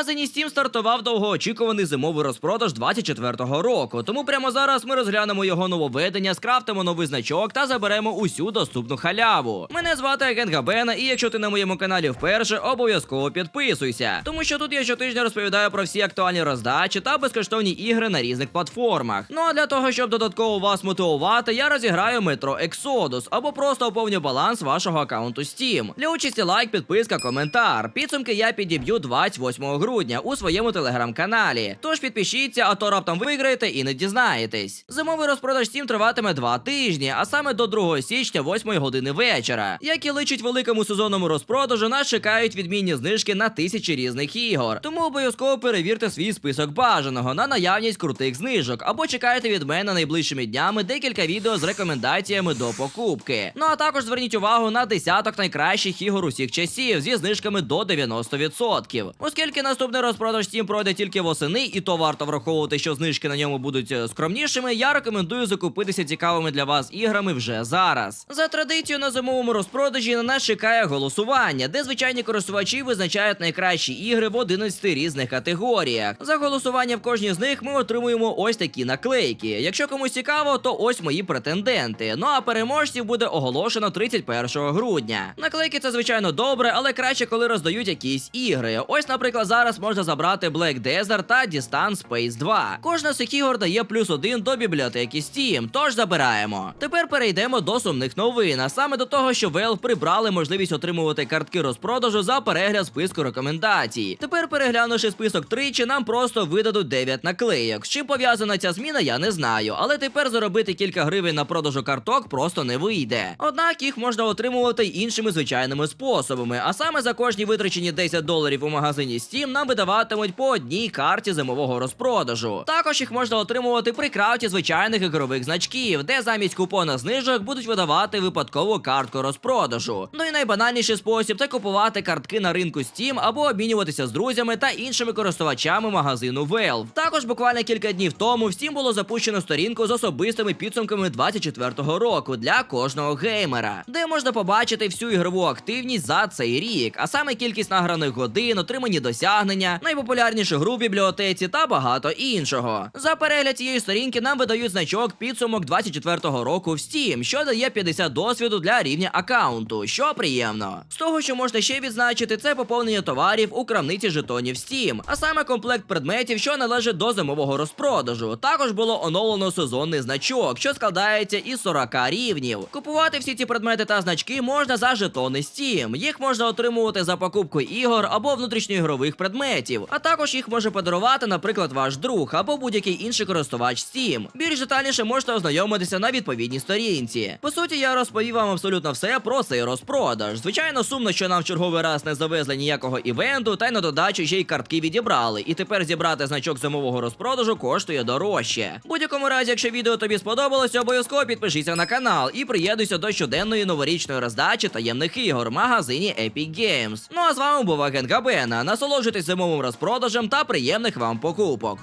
магазині Steam стартував довгоочікуваний зимовий розпродаж 24-го року. Тому прямо зараз ми розглянемо його нововведення, скрафтимо новий значок та заберемо усю доступну халяву. Мене звати Агент Габена, і якщо ти на моєму каналі вперше, обов'язково підписуйся. Тому що тут я щотижня розповідаю про всі актуальні роздачі та безкоштовні ігри на різних платформах. Ну а для того, щоб додатково вас мотивувати, я розіграю метро Exodus або просто оповню баланс вашого аккаунту Steam. Для участі лайк, підписка, коментар. Підсумки я підіб'ю 28 грудня у своєму телеграм-каналі. Тож підпишіться, а то раптом виграєте і не дізнаєтесь. Зимовий розпродаж Steam триватиме два тижні, а саме до 2 січня 8 години вечора. Як і личить великому сезонному розпродажу, нас чекають відмінні знижки на тисячі різних ігор. Тому обов'язково перевірте свій список бажаного на наявність крутих знижок, або чекайте від мене найближчими днями декілька відео з рекомендаціями до покупки. Ну а також зверніть увагу на десяток найкращих ігор усіх часів зі знижками до 90%. Оскільки наступний розпродаж Steam пройде тільки восени, і то варто враховувати, що знижки на ньому будуть е, скромнішими, я рекомендую закупитися цікавими для вас іграми вже зараз. За традицією на зимовому розпродажі на нас чекає голосування, де звичайні користувачі визначають найкращі ігри в 11 різних категоріях. За голосування в кожній з них ми отримуємо ось такі наклейки. Якщо комусь цікаво, то ось мої претенденти. Ну а переможців буде оголошено 31 грудня. Наклейки це звичайно добре, але краще, коли роздають якісь ігри. Ось, наприклад, зараз можна забрати Black Desert та Distance Space 2. Кожна з цих ігор дає плюс один до бібліотеки Steam, тож забираємо. Тепер перейдемо до сумних новин, а саме до того, що Valve прибрали можливість отримувати картки розпродажу за перегляд списку рекомендацій. Тепер, переглянувши список тричі, нам просто видадуть 9 наклейок. З чим пов'язана ця зміна, я не знаю. Але тепер заробити кілька гривень на продажу карток просто не вийде. Однак їх можна отримувати іншими звичайними способами. А саме за кожні витрачені 10 доларів у магазині Steam нам видаватимуть по одній карті зимового розпродажу. Також їх можна отримувати при крафті звичайних ігрових значків, де замість купона знижок будуть видавати випадкову картку розпродажу. Ну і найбанальніший спосіб це купувати картки на ринку Steam або обмінюватися з друзями та іншими користувачами магазину Valve. Також буквально кілька днів тому в Steam було запущено сторінку з особистими підсумками 24-го року для кожного геймера, де можна побачити всю ігрову активність за цей рік, а саме кількість награних годин, отримані досягнення, найпопулярнішу гру в бібліотеці та багато іншого. За перегляд цієї сторінки нам видають значок підсумок 24-го року в Steam, що дає 50 досвіду для рівня аккаунту, що приємно. З того, що можна ще відзначити, це поповнення товарів у крамниці жетонів Steam, а саме комплект предметів, що належить до зимового розпродажу. Також було оновлено сезонний значок, що складається із 40 рівнів. Купувати всі ці предмети та значки можна за жетони Steam. Їх можна отримувати за покупку ігор або внутрішньоігрових предметів, а також їх може подарувати, наприклад, ваш друг або будь-який інший користувач Steam. Більш детальніше можете ознайомитися на відповідній сторінці. По суті, я розповів вам абсолютно все про цей розпродаж. Звичайно, сумно, що нам в черговий раз не завезли ніякого івенту, та й на додачу ще й картки відібрали. І тепер зібрати значок зимового розпродажу коштує дорожче. В будь-якому разі, якщо відео тобі сподобалося, обов'язково підпишися на канал і приєднуйся до щоденної новорічної роздачі таємних ігор в магазині Epic Games. Ну а з вами був Агент Габена. Насолоджуйтесь зимовим розпродажем та приємних вам покупок.